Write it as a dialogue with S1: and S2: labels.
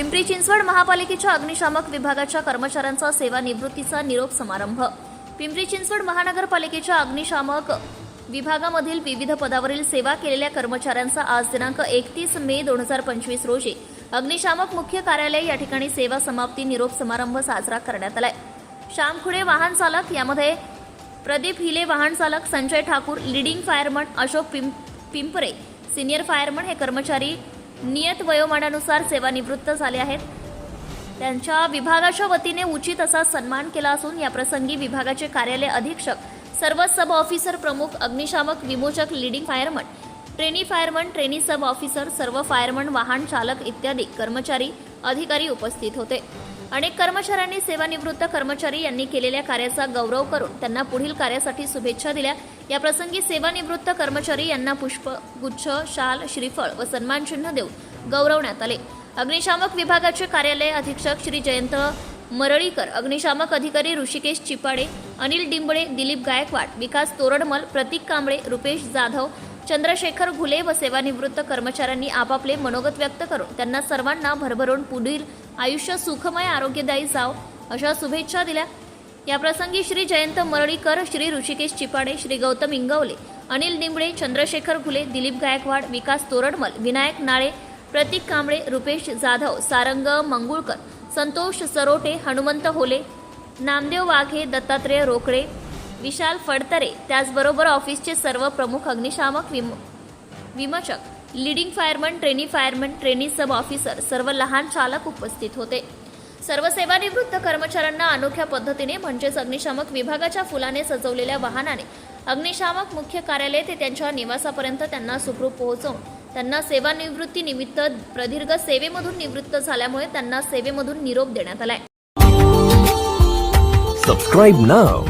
S1: पिंपरी चिंचवड महापालिकेच्या अग्निशामक विभागाच्या कर्मचाऱ्यांचा सेवानिवृत्तीचा निरोप समारंभ. पिंपरी चिंचवड महानगरपालिकेच्या अग्निशामक विभागामधील विविध पदावरील सेवा केलेल्या कर्मचाऱ्यांचा आज दिनांक एकतीस मे दोन हजार पंचवीस रोजी अग्निशामक मुख्य कार्यालय या ठिकाणी सेवा समाप्ती निरोप समारंभ साजरा करण्यात आलाय. श्याम खुडे वाहन चालक यामध्ये प्रदीप हिले वाहन चालक संजय ठाकूर लिडिंग फायरमन अशोक पिंप पिंपरे सिनियर फायरमन हे कर्मचारी नियत वयोमानानुसार सेवानिवृत्त झाले आहेत. त्यांच्या विभागाच्या वतीने उचित असा सन्मान केला असून या प्रसंगी विभागाचे कार्यालय अधीक्षक सर्व सब ऑफिसर प्रमुख अग्निशामक विमोचक leading fireman trainee fireman trainee sub officer सर्व फायरमन वाहन चालक इत्यादी कर्मचारी अधिकारी उपस्थित होते. अनेक कर्मचाऱ्यांनी सेवानिवृत्त कर्मचारी यांनी केलेल्या कार्याचा गौरव करून त्यांना पुढील कार्यासाठी शुभेच्छा दिल्या. या प्रसंगी सेवानिवृत्त कर्मचारी यांना पुष्प गुच्छ शाल श्रीफळ व सन्मानचिन्ह देऊन गौरवण्यात आले. अग्निशामक विभागाचे कार्यालय अधीक्षक श्री जयंत मरळीकर अग्निशामक अधिकारी ऋषिकेश चिपाडे अनिल डिंबळे दिलीप गायकवाड विकास तोरडमल प्रतीक कांबळे रुपेश जाधव चंद्रशेखर घुले व सेवानिवृत्त कर्मचाऱ्यांनी आपापले मनोगत व्यक्त करून त्यांना सर्वांना भरभरून पुढील आयुष्य सुखमय आरोग्यदायी जाव अशा शुभेच्छा दिल्या. या प्रसंगी श्री जयंत मरळीकर श्री ऋषिकेश चिपाडे श्री गौतम इंगवले अनिल निंबळे चंद्रशेखर घुले दिलीप गायकवाड विकास तोरडमल विनायक नाळे प्रतीक कांबळे रुपेश जाधव सारंग मंगुळकर संतोष सरोटे हनुमंत होले नामदेव वाघे दत्तात्रेय रोकडे विशाल फडतरे त्याचबरोबर ऑफिसचे सर्व प्रमुख अग्निशामक विम विमचक leading fireman trainee fireman trainee sub officer सर्व लहान चालक उपस्थित होते. सर्व सेवानिवृत्त कर्मचाऱ्यांना अनोख्या पद्धतीने म्हणजेच अग्निशामक विभागाच्या फुलाने सजवलेल्या वाहनाने अग्निशामक मुख्य कार्यालय ते त्यांच्या निवासापर्यंत त्यांना सुखरूप पोहोचवून त्यांना सेवानिवृत्तीनिमित्त प्रदीर्घ सेवेमधून निवृत्त झाल्यामुळे त्यांना सेवेमधून निरोप देण्यात आलाय.
S2: सबस्क्राईब नाव